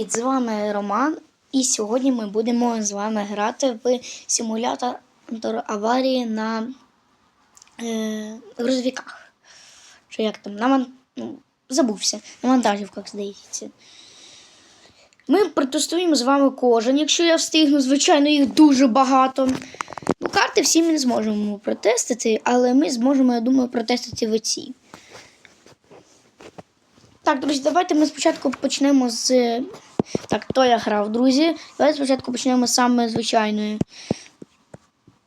Привіт! З вами Роман, і сьогодні ми будемо з вами грати в симулятор аварії на е, грузовиках. Чи як там? На ну, забувся, на вантажівках, здається. Ми протестуємо з вами кожен, якщо я встигну, звичайно, їх дуже багато. Ну, карти всі ми не зможемо протестити, але ми зможемо, я думаю, протестити в оці. Так, друзі, давайте ми спочатку почнемо з. Так, то я грав, друзі. Давайте спочатку почнемо з саме звичайної.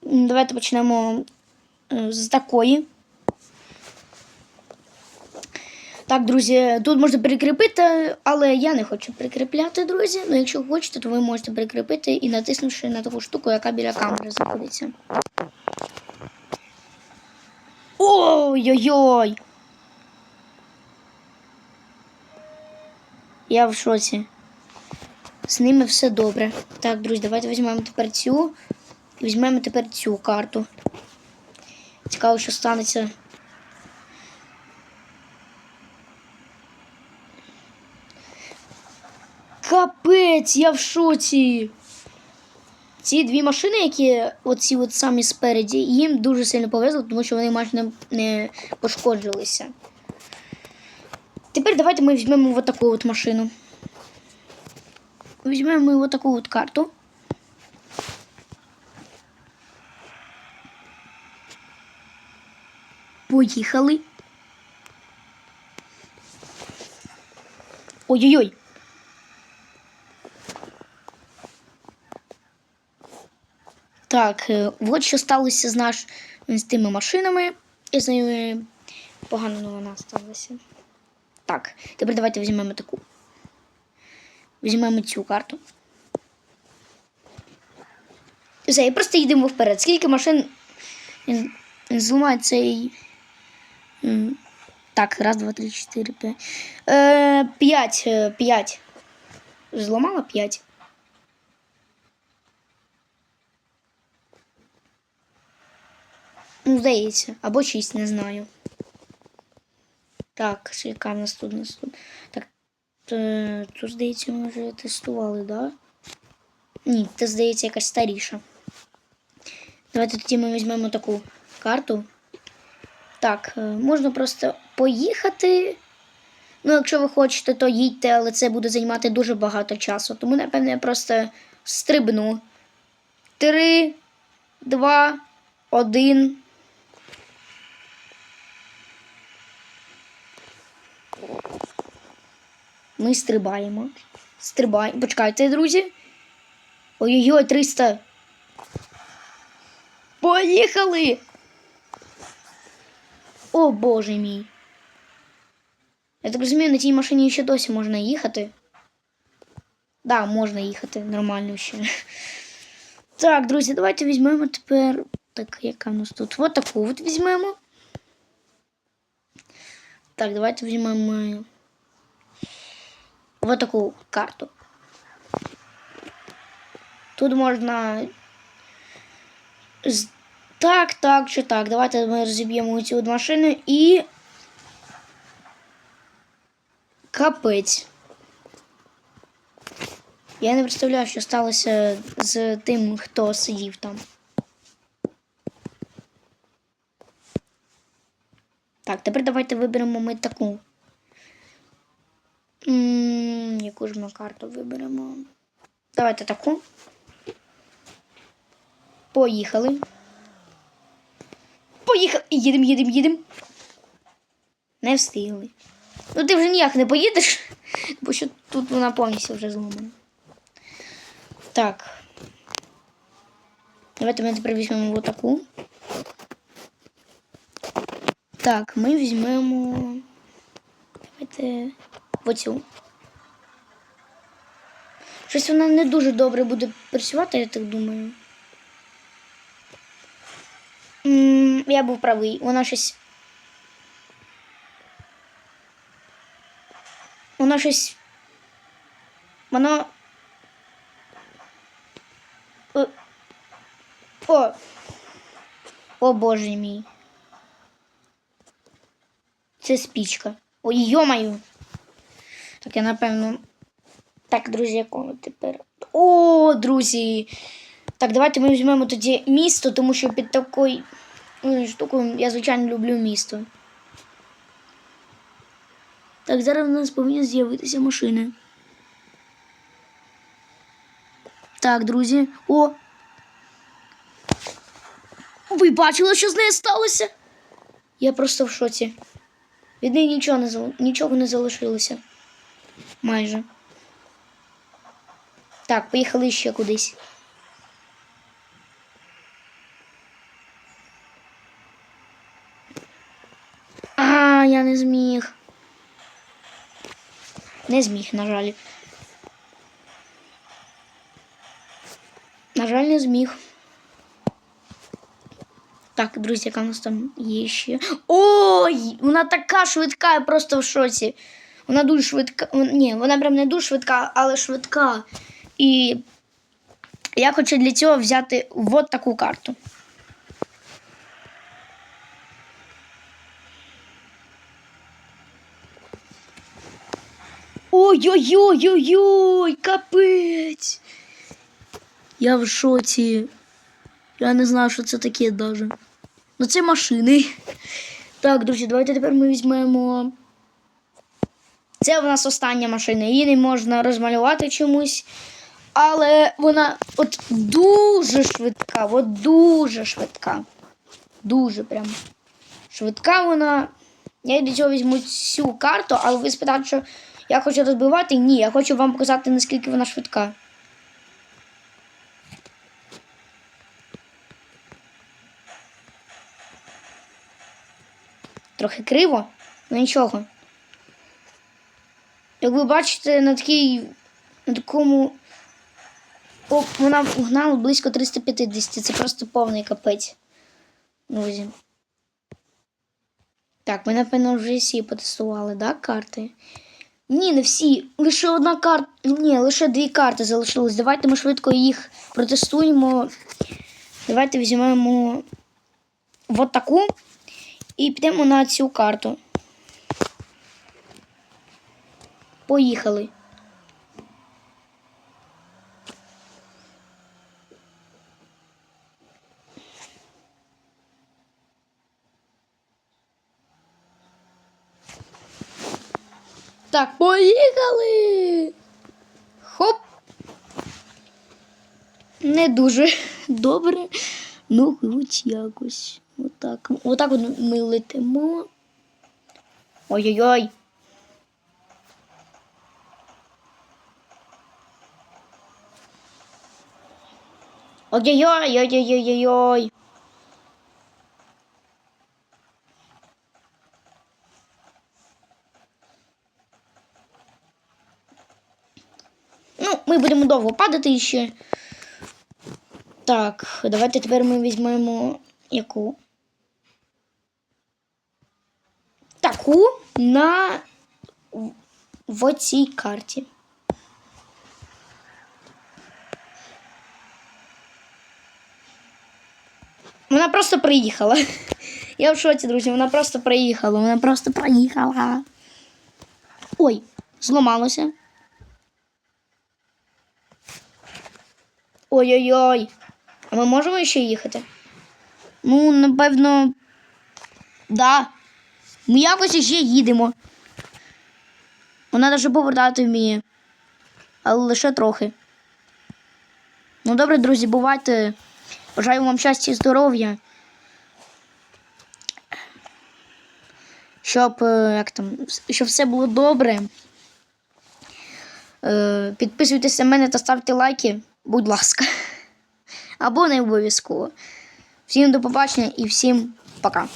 Давайте почнемо е, з такої. Так, друзі, тут можна прикріпити, але я не хочу прикріпляти, друзі. Ну, якщо хочете, то ви можете прикріпити і натиснувши на таку штуку, яка біля камери знаходиться. Ой-ой-ой! Я в шоці. З ними все добре. Так, друзі, давайте візьмемо тепер цю. Візьмемо тепер цю карту. Цікаво, що станеться. Капець, я в шоці. Ці дві машини, які оці от самі спереді, їм дуже сильно повезло, тому що вони майже не, пошкоджилися. Тепер давайте ми візьмемо вот таку от машину. Візьмемо ми вот таку от карту. Поїхали. Ой-ой-ой. Так, е, от що сталося з наш з тими машинами. І з ними погана новина сталася. Так, тепер давайте візьмемо таку. Візьмемо цю карту. Все, і просто йдемо вперед. Скільки машин зламає цей. Так, раз, два, три, чотири, п'ять. Е, п'ять. е, П'ять. Зламала п'ять. Ну, здається, або шість, не знаю. Так, яка в нас тут у нас тут? Здається, ми вже тестували? Да? Ні, це, здається, якась старіша. Давайте тоді ми візьмемо таку карту. Так, е, можна просто поїхати. Ну, якщо ви хочете, то їдьте, але це буде займати дуже багато часу. Тому, напевно, я просто стрибну. Три, два, один. Ми стрибаємо. Стрибаємо. Почекайте, друзі. Ой-ой-ой, 300. Поїхали! О, боже мій. Я так розумію, на тій машині ще досі можна їхати. Да, можна їхати нормально ще. Так, друзі, давайте візьмемо тепер. Так, яка в нас тут? Вот таку от візьмемо. Так, давайте візьмемо. Вот таку карту. Тут можна. Так, так, чи так. Давайте ми розіб'ємо цю машину і. Капець. Я не представляю, що сталося з тим, хто сидів там. Так, тепер давайте виберемо ми таку. М, Яку ж ми карту виберемо? Давайте таку. Поїхали. Поїхали. Їдемо, їдемо, їдемо. Не встигли. Ну ти вже ніяк не поїдеш, бо що тут вона повністю вже зломана. Так. Давайте ми тепер візьмемо отаку. Так, ми візьмемо. Давайте оцю. Щось вона не дуже добре буде працювати, я так думаю. М, Я був правий. Вона щось. Вона щось. Вона. О, О боже мій. Це спічка. Ой, йомаю. Я напевно Так, друзі, якому тепер. О, друзі. Так, давайте ми візьмемо тоді місто, тому що під такою ну, штукою я, звичайно, люблю місто. Так, зараз в нас повинні з'явитися машини. Так, друзі. О! Ви бачили, що з нею сталося? Я просто в шоці. Від неї нічого не, нічого не залишилося. Майже. Так, поїхали ще кудись. А, я не зміг. Не зміг, на жаль. На жаль, не зміг. Так, друзі, яка у нас там є ще. Ой! Вона така швидка, я просто в шоці. Вона дуже швидка. Ні, вона прям не дуже швидка, але швидка. І я хочу для цього взяти от таку карту. Ой-ой-ой-ой-ой, капець. Я в шоці. Я не знаю, що це таке даже. Ну, це машини. Так, друзі, давайте тепер ми візьмемо. Це в нас остання машина. Її не можна розмалювати чомусь. Але вона от дуже швидка, от дуже швидка. Дуже прям. Швидка вона. Я для цього візьму цю карту, але ви спитаєте, що я хочу розбивати? Ні, я хочу вам показати, наскільки вона швидка. Трохи криво, але нічого. Як ви бачите, на такій. на такому. О, вона вгнала близько 350. Це просто повний капець. Друзі. Так, ми, напевно, вже всі потестували, да, карти? Ні, не всі. Лише одна карта. Ні, лише дві карти залишились. Давайте ми швидко їх протестуємо. Давайте візьмемо от таку і підемо на цю карту. Поїхали. Так, поїхали. Хоп. Не дуже добре. Ну, хоч якось. Отак. Отак от ми летимо. Ой-ой-ой. Ой-ой-ой, ой-ой-ой-ой-ой. Ну, ми будемо довго падати ще. Так, давайте тепер ми візьмемо яку? Таку на в оцій карті. Вона просто приїхала. Я в шоці, друзі, вона просто приїхала. Вона просто проїхала. Ой, зламалося. Ой-ой-ой. А ми можемо ще їхати? Ну, напевно, да. Ми якось ще їдемо. Вона навіть повертати вміє. Але лише трохи. Ну, добре, друзі, бувайте. Бажаю вам щастя і здоров'я. Щоб, е, як там, щоб все було добре. Підписуйтеся Підписуйтесь на мене та ставте лайки, будь ласка. Або не обов'язково. Всім до побачення і всім пока.